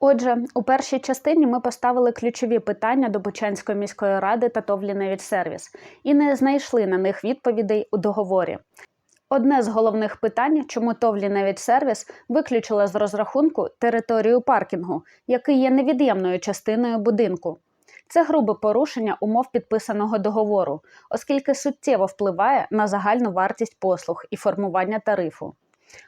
Отже, у першій частині ми поставили ключові питання до Бучанської міської ради та ТОВ «Ліневідсервіс» і не знайшли на них відповідей у договорі. Одне з головних питань, чому ТОВ «Ліневідсервіс» виключила з розрахунку територію паркінгу, який є невід'ємною частиною будинку. Це грубе порушення умов підписаного договору, оскільки суттєво впливає на загальну вартість послуг і формування тарифу.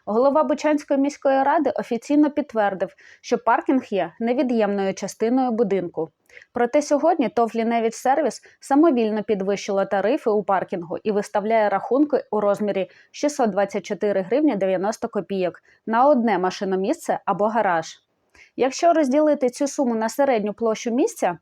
Голова Бучанської міської ради офіційно підтвердив, що паркінг є невід'ємною частиною будинку. Проте сьогодні ТОВ «Ліневідсервіс» самовільно підвищило тарифи у паркінгу і виставляє рахунки у розмірі 624 гривні 90 копійок на одне машиномісце або гараж. Якщо розділити цю суму на середню площу місця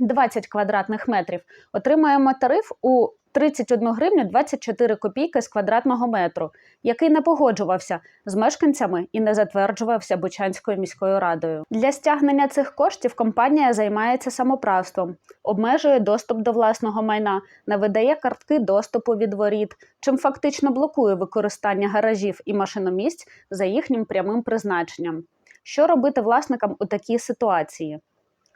20 квадратних метрів, отримаємо тариф у 31 гривню 24 копійки з квадратного метру, який не погоджувався з мешканцями і не затверджувався Бучанською міською радою. Для стягнення цих коштів компанія займається самоправством, обмежує доступ до власного майна, не видає картки доступу від воріт, чим фактично блокує використання гаражів і машиномісць за їхнім прямим призначенням. Що робити власникам у такій ситуації?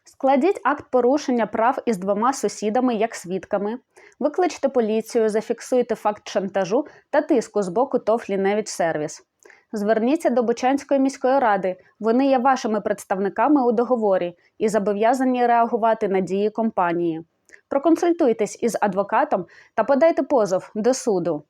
Складіть акт порушення прав із двома сусідами як свідками, викличте поліцію, зафіксуйте факт шантажу та тиску з боку ТОВ «Ліневідсервіс». Зверніться до Бучанської міської ради. Вони є вашими представниками у договорі і зобов'язані реагувати на дії компанії. Проконсультуйтесь із адвокатом та подайте позов до суду.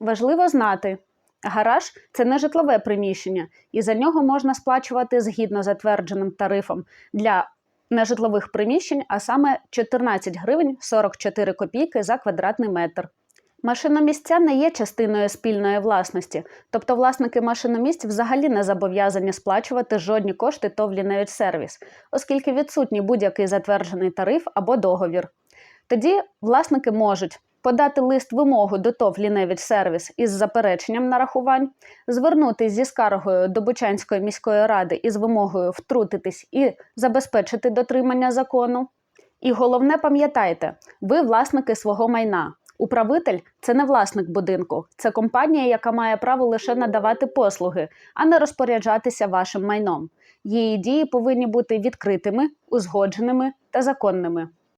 Важливо знати, гараж це не житлове приміщення, і за нього можна сплачувати згідно затвердженим тарифом для нежитлових приміщень, а саме 14 гривень 44 копійки за квадратний метр. Машиномісця не є частиною спільної власності, тобто власники машиномісць взагалі не зобов'язані сплачувати жодні кошти ТОВ «Ліневідсервіс», оскільки відсутній будь-який затверджений тариф або договір. Тоді власники можуть подати лист вимогу до ТОВ «Ліневідсервіс» із запереченням нарахувань, звернутися зі скаргою до Бучанської міської ради із вимогою втрутитись і забезпечити дотримання закону. І головне пам'ятайте, ви власники свого майна. Управитель це не власник будинку, це компанія, яка має право лише надавати послуги, а не розпоряджатися вашим майном. Її дії повинні бути відкритими, узгодженими та законними.